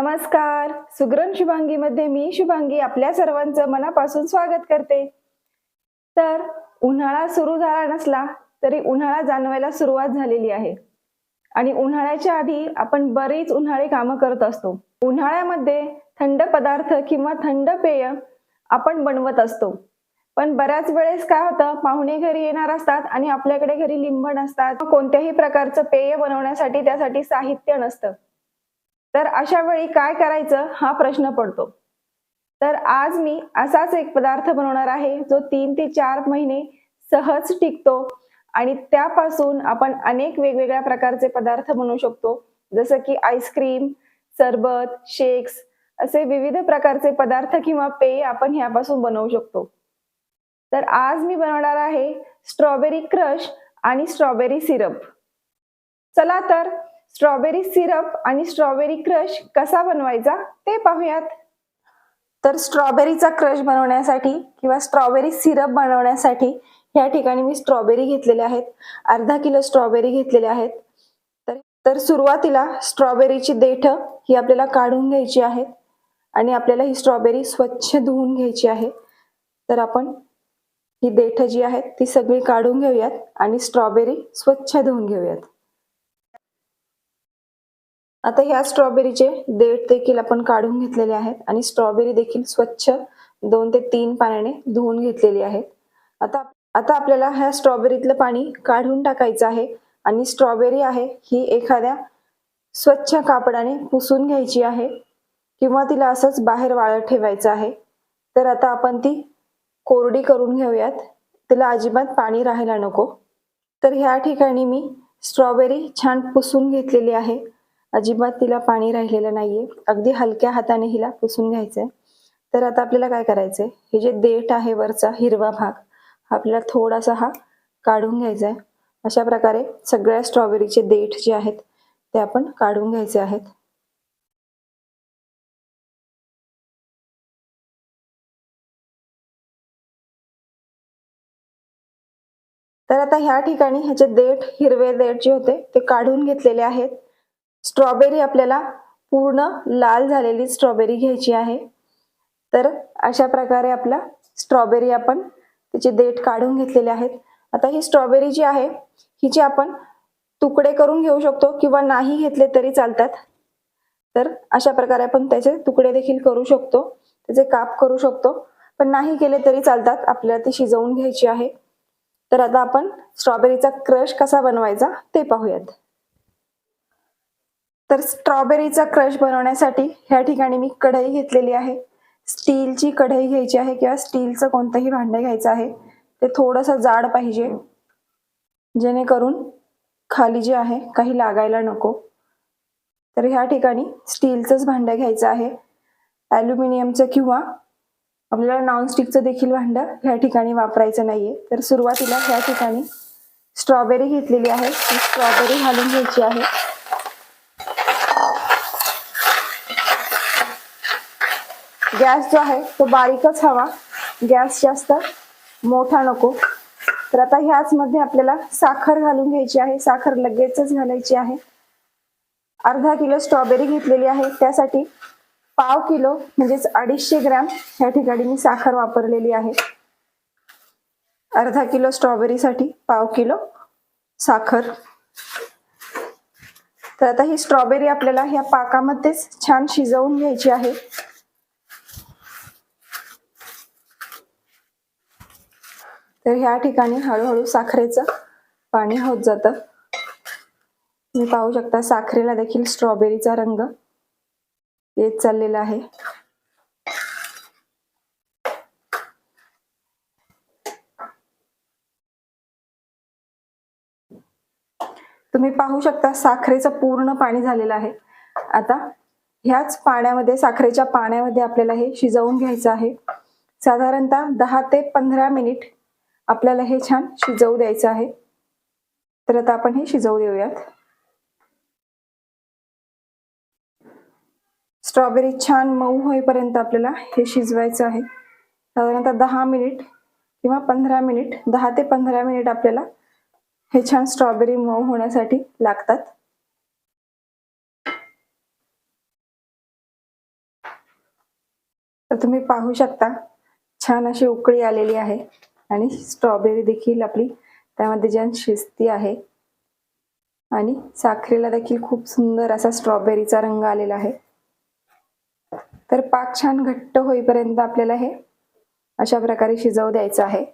नमस्कार. सुग्रण शुभांगीमध्ये मी शुभांगी आपल्या सर्वांचं मनापासून स्वागत करते. तर उन्हाळा सुरू झाला नसला तरी उन्हाळा जाणवायला सुरुवात झालेली आहे. आणि उन्हाळ्याच्या आधी आपण बरीच उन्हाळी कामं करत असतो. उन्हाळ्यामध्ये थंड पदार्थ किंवा थंड पेय आपण बनवत असतो. पण बऱ्याच वेळेस काय होतं पाहुणे घरी येणार असतात आणि आपल्याकडे घरी लिंब नसतात कोणत्याही प्रकारचं पेय बनवण्यासाठी त्यासाठी साहित्य नसतं. तर अशा वेळी काय करायचं? हा प्रश्न पडतो. तर आज मी असाच एक पदार्थ बनवणार आहे जो तीन ते चार महिने सहज टिकतो आणि त्यापासून आपण अनेक वेगवेगळ्या प्रकारचे पदार्थ बनवू शकतो. जसं की आईस्क्रीम सरबत शेक्स असे विविध प्रकारचे पदार्थ किंवा पेय आपण ह्यापासून बनवू शकतो. तर आज मी बनवणार आहे स्ट्रॉबेरी क्रश आणि स्ट्रॉबेरी सिरप. चला तर स्ट्रॉबेरी सिरप आणि स्ट्रॉबेरी क्रश कसा बनवायचा ते पाहूयात. तर स्ट्रॉबेरीचा क्रश बनवण्यासाठी किंवा स्ट्रॉबेरी सिरप बनवण्यासाठी या ठिकाणी मी स्ट्रॉबेरी घेतलेल्या आहेत. अर्धा किलो स्ट्रॉबेरी घेतलेल्या आहेत. तर तर सुरुवातीला स्ट्रॉबेरीची देठ ही आपल्याला काढून घ्यायची आहेत आणि आपल्याला ही स्ट्रॉबेरी स्वच्छ धुवून घ्यायची आहे. तर आपण ही देठ जी आहेत ती सगळी काढून घेऊयात आणि स्ट्रॉबेरी स्वच्छ धुवून घेऊयात. आता ह्या स्ट्रॉबेरीचे देठ देखील आपण काढून घेतलेले आहेत आणि स्ट्रॉबेरी देखील स्वच्छ दोन ते तीन पाण्याने धुवून घेतलेली आहेत. आता आता आपल्याला ह्या स्ट्रॉबेरीतलं पाणी काढून टाकायचं आहे आणि स्ट्रॉबेरी आहे ही एखाद्या स्वच्छ कापडाने पुसून घ्यायची आहे किंवा तिला असंच बाहेर वाळत ठेवायचं आहे. तर आता आपण ती कोरडी करून घेऊयात. तिला अजिबात पाणी राहायला नको. तर ह्या ठिकाणी मी स्ट्रॉबेरी छान पुसून घेतलेली आहे. अजिबात तिला पाणी राहिलेलं नाहीये. अगदी हलक्या हाताने हिला पुसून घ्यायचंय. तर आता आपल्याला काय करायचंय? हे जे देठ आहे वरचा हिरवा भाग हा आपल्याला थोडासा हा काढून घ्यायचा आहे अशा प्रकारे सगळ्या स्ट्रॉबेरीचे देठ जे आहेत ते आपण काढून घ्यायचे आहेत. तर आता ह्या ठिकाणी ह्याचे देठ हिरवे देठ जे होते ते काढून घेतलेले आहेत. स्ट्रॉबेरी आपल्याला पूर्ण लाल झालेली स्ट्रॉबेरी घ्यायची आहे. तर अशा प्रकारे आपला स्ट्रॉबेरी आपण त्याचे देठ काढून घेतलेले आहेत. आता ही स्ट्रॉबेरी जी आहे हिचे आपण तुकडे करून घेऊ शकतो किंवा नाही घेतले तरी चालतात. तर अशा प्रकारे आपण त्याचे तुकडे देखील करू शकतो त्याचे काप करू शकतो. पण नाही केले तरी चालतात आपल्याला ती शिजवून घ्यायची आहे. तर आता आपण स्ट्रॉबेरीचा क्रश कसा बनवायचा ते पाहूयात. तर स्ट्रॉबेरीचा क्रश बनवण्यासाठी ह्या ठिकाणी मी कढई घेतलेली आहे. स्टीलची कढई घ्यायची आहे किंवा स्टीलचं कोणतंही भांडं घ्यायचं आहे ते थोडंसं जाड पाहिजे. जेणेकरून खाली जे आहे काही लागायला नको. तर ह्या ठिकाणी स्टीलचंच भांडं घ्यायचं आहे. ॲल्युमिनियमचं किंवा आपल्याला नॉनस्टिकचं देखील भांडं ह्या ठिकाणी वापरायचं नाही आहे तर सुरुवातीला ह्या ठिकाणी स्ट्रॉबेरी घेतलेली आहे. ती स्ट्रॉबेरी घालून घ्यायची आहे. गॅस जो आहे तो बारीकच हवा. गॅस जास्त मोठा नको. तर आता ह्याच मध्ये आपल्याला साखर घालून घ्यायची आहे. साखर लगेचच घालायची आहे. अर्धा किलो स्ट्रॉबेरी घेतलेली आहे. त्यासाठी पाव किलो म्हणजेच अडीचशे ग्रॅम ह्या ठिकाणी मी साखर वापरलेली आहे. अर्धा किलो स्ट्रॉबेरीसाठी पाव किलो साखर. तर आता ही स्ट्रॉबेरी आपल्याला ह्या पाकामध्येच छान शिजवून घ्यायची आहे. तर ह्या ठिकाणी हळूहळू साखरेचं पाणी होत जातं. तुम्ही पाहू शकता साखरेला देखील स्ट्रॉबेरीचा रंग येत चाललेला आहे. तुम्ही पाहू शकता साखरेचं पूर्ण पाणी झालेलं आहे. आता ह्याच पाण्यामध्ये साखरेच्या पाण्यामध्ये आपल्याला हे शिजवून घ्यायचं आहे. साधारणतः दहा ते पंधरा मिनिट आपल्याला हे छान शिजवू द्यायचं आहे. तर आता आपण हे शिजवू देऊयात. स्ट्रॉबेरी छान मऊ होईपर्यंत आपल्याला हे शिजवायचं आहे. साधारणतः दहा मिनिट किंवा पंधरा मिनिट दहा ते पंधरा मिनिट आपल्याला हे छान स्ट्रॉबेरी मऊ होण्यासाठी लागतात. तर तुम्ही पाहू शकता छान अशी उकळी आलेली आहे. आणि स्ट्रॉबेरी देखील आपली त्यामध्ये ज्या शिजती आहे. आणि साखरेला देखील खूप सुंदर असा स्ट्रॉबेरीचा रंग आलेला आहे. तर पाक छान घट्ट होईपर्यंत आपल्याला हे अशा प्रकारे शिजवू द्यायचं आहे.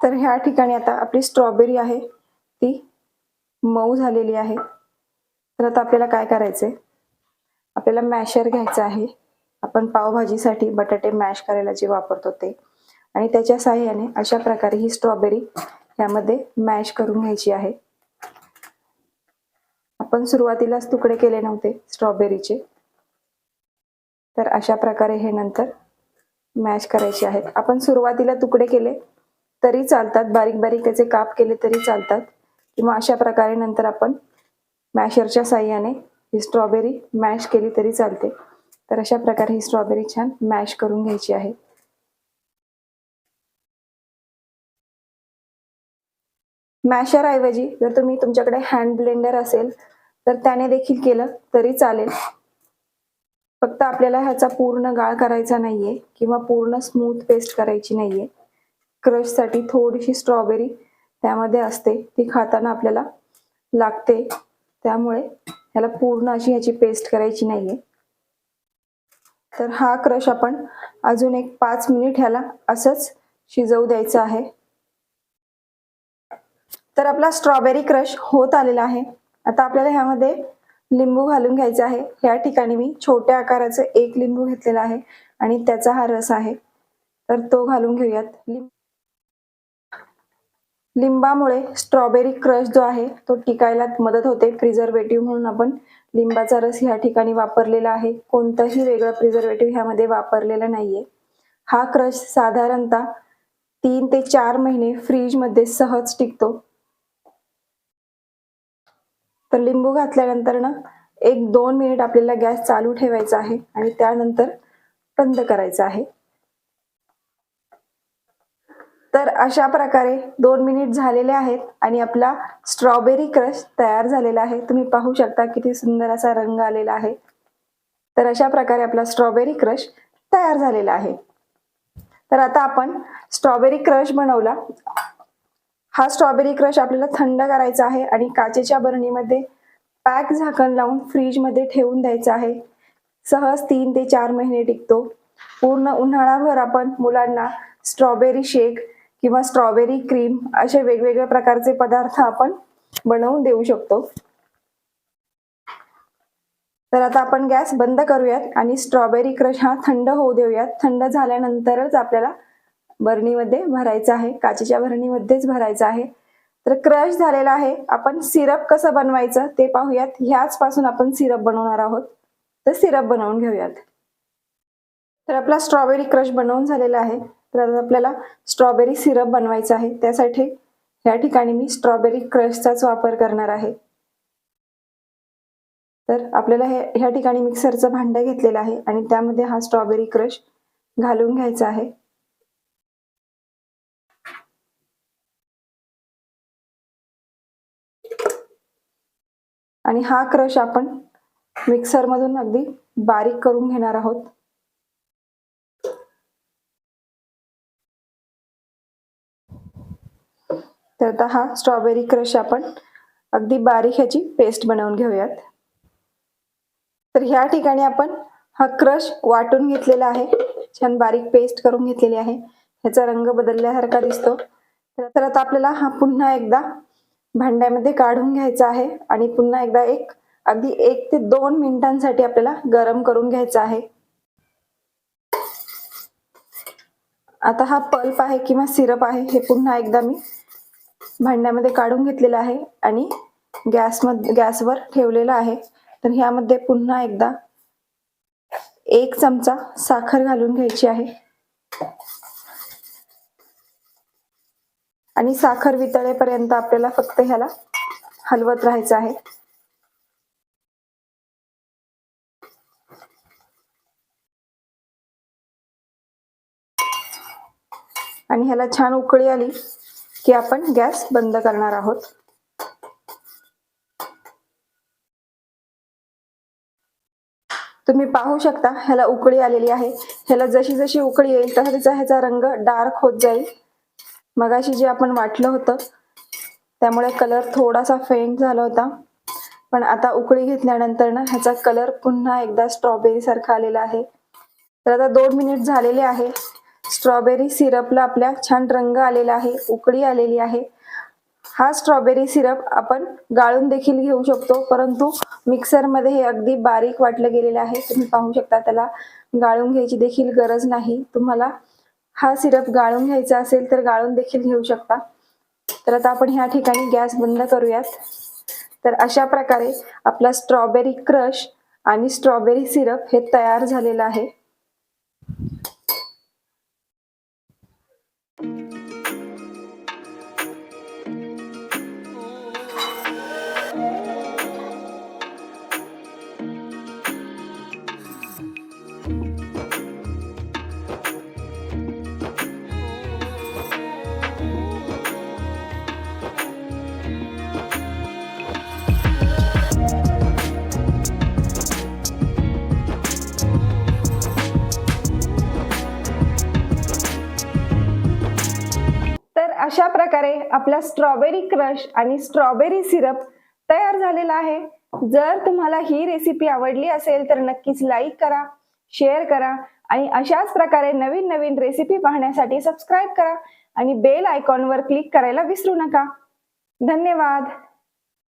तर ह्या ठिकाणी आता आपली स्ट्रॉबेरी आहे ती मऊ झालेली आहे. तर आता आपल्याला काय करायचंय? आपल्याला मॅशर घ्यायचं आहे. आपण पावभाजीसाठी बटाटे मॅश करायला जे वापरतो ते. आणि त्याच्या साह्याने अशा प्रकारे ही स्ट्रॉबेरी यामध्ये मॅश करून घ्यायची आहे. आपण सुरुवातीलाच तुकडे केले नव्हते स्ट्रॉबेरीचे. तर अशा प्रकारे हे नंतर मॅश करायचे आहेत. आपण सुरुवातीला तुकडे केले तरी चालतात. बारीक बारीक त्याचे काप केले तरी चालतात. किंवा अशा प्रकारे नंतर आपण मॅशरच्या साह्याने ही स्ट्रॉबेरी मॅश केली तरी चालते. तर अशा प्रकारे ही स्ट्रॉबेरी छान मॅश करून घ्यायची आहे. मॅशर ऐवजी जर तुम्ही तुमच्याकडे हँड ब्लेंडर असेल तर त्याने देखील केलं तरी चालेल. फक्त आपल्याला ह्याचा पूर्ण गाळ करायचा नाहीये किंवा पूर्ण स्मूथ पेस्ट करायची नाहीये. क्रशसाठी थोडीशी स्ट्रॉबेरी त्यामध्ये असते ती खाताना आपल्याला लागते. त्यामुळे ह्याला पूर्ण अशी ह्याची पेस्ट करायची नाहीये. तर हा क्रश आपण अजून एक पाच मिनिट ह्याला असंच शिजवू द्यायचं आहे. तर आपला स्ट्रॉबेरी क्रश होत आलेला आहे. आता आपल्याला ह्यामध्ये लिंबू घालून घ्यायचा आहे. ह्या ठिकाणी मी छोट्या आकाराचं एक लिंबू घेतलेला आहे आणि त्याचा हा रस आहे. तर तो घालून घेऊयात. लिंब लिंबामुळे स्ट्रॉबेरी क्रश जो आहे तो टिकायला मदत होते. प्रिझर्वेटिव्ह म्हणून आपण लिंबाचा रस ह्या ठिकाणी वापरलेला आहे. कोणतंही वेगळं प्रिझर्वेटिव्ह ह्यामध्ये वापरलेलं नाहीये. हा क्रश साधारणतः तीन ते चार महिने फ्रीजमध्ये सहज टिकतो. तर लिंबू घातल्यानंतर ना एक दोन मिनिट आपल्याला गॅस चालू ठेवायचा आहे आणि त्यानंतर बंद करायचा आहे. तर अशा प्रकारे दोन मिनिट झालेले आहेत आणि आपला स्ट्रॉबेरी क्रश तयार झालेला आहे. तुम्ही पाहू शकता किती सुंदर असा रंग आलेला आहे. तर अशा प्रकारे आपला स्ट्रॉबेरी क्रश तयार झालेला आहे. तर आता आपण स्ट्रॉबेरी क्रश बनवला. हा स्ट्रॉबेरी क्रश आपल्याला थंड करायचा आहे आणि काचेच्या बरणीमध्ये पॅक झाकण लावून फ्रीजमध्ये ठेवून द्यायचा आहे. सहज तीन ते चार महिने टिकतो. पूर्ण उन्हाळाभर आपण मुलांना स्ट्रॉबेरी शेक किंवा स्ट्रॉबेरी क्रीम असे वेगवेगळ्या प्रकारचे पदार्थ आपण बनवून देऊ शकतो. तर आता आपण गॅस बंद करूयात आणि स्ट्रॉबेरी क्रश हा थंड होऊ देऊयात. थंड झाल्यानंतरच आपल्याला बरणीमध्ये भरायचा आहे. काचेच्या भरणीमध्येच भरायचा आहे. तर क्रश झालेला आहे. आपण सिरप कसं बनवायचं ते पाहूयात. ह्याच पासून आपण सिरप बनवणार आहोत. तर सिरप बनवून घेऊयात. तर आपला स्ट्रॉबेरी क्रश बनवून झालेला आहे. तर आता आपल्याला स्ट्रॉबेरी सिरप बनवायचं आहे. त्यासाठी या ठिकाणी मी स्ट्रॉबेरी क्रशचाच वापर करणार आहे. तर आपल्याला हे ह्या ठिकाणी मिक्सरचं भांडं घेतलेलं आहे आणि त्यामध्ये हा स्ट्रॉबेरी क्रश घालून घ्यायचा आहे. आणि हा क्रश आपण मिक्सरमधून अगदी बारीक करून घेणार आहोत. तर आता हा स्ट्रॉबेरी क्रश आपण अगदी बारीक ह्याची पेस्ट बनवून घेऊयात. तर ह्या ठिकाणी आपण हा क्रश वाटून घेतलेला आहे. छान बारीक पेस्ट करून घेतलेली आहे. ह्याचा रंग बदलल्यासारखा दिसतो. तर आता आपल्याला हा पुन्हा एकदा भांड्यामध्ये काढून घ्यायचा आहे आणि पुन्हा एकदा एक अगदी एक ते दोन मिनिटांसाठी आपल्याला गरम करून घ्यायचा आहे. आता हा पल्प आहे किंवा सिरप आहे हे पुन्हा एकदा मी भांड्यामध्ये काढून घेतलेलं आहे आणि गॅसमध्ये गॅसवर ठेवलेलं आहे. तर ह्यामध्ये पुन्हा एकदा एक चमचा साखर घालून घ्यायची आहे. आणि साखर वितळेपर्यंत आपल्याला फक्त ह्याला हलवत राहायचं आहे. आणि ह्याला छान उकळी आली. की आपण गॅस बंद करणार आहोत. तुम्ही पाहू शकता ह्याला उकळी आलेली आहे. ह्याला जशी जशी उकळी येईल तसाचा ह्याचा रंग डार्क होत जाईल. मगाशी जे आपण वाटलं होतं त्यामुळे कलर थोडासा फेंट झाला होता. पण आता उकळी घेतल्यानंतर ना ह्याचा कलर पुन्हा एकदा स्ट्रॉबेरी सारखा आलेला आहे. तर आता दोन मिनिट झालेले आहे. स्ट्रॉबेरी सिरपला आपल्या छान रंग आलेला आहे उकळी आलेली आहे. हा स्ट्रॉबेरी सिरप आपण गाळून देखील घेऊ शकतो परंतु मिक्सरमध्ये हे अगदी बारीक वाटलं गेलेलं आहे. तुम्ही पाहू शकता त्याला गाळून घ्यायची देखील गरज नाही. तुम्हाला हा सिरप गाळून घ्यायचा असेल तर गाळून देखील घेऊ शकता. तर आता आपण ह्या ठिकाणी गॅस बंद करूयात. तर अशा प्रकारे आपला स्ट्रॉबेरी क्रश आणि स्ट्रॉबेरी सिरप हे तयार झालेलं आहे. अशा प्रकारे आपला स्ट्रॉबेरी क्रश आणि स्ट्रॉबेरी सिरप तयार झालेला आहे. जर तुम्हाला ही रेसिपी आवडली असेल तर नक्कीच लाईक करा शेअर करा आणि अशाच प्रकारे नवीन नवीन रेसिपी पाहण्यासाठी सबस्क्राईब करा आणि बेल आयकॉनवर क्लिक करायला विसरू नका. धन्यवाद.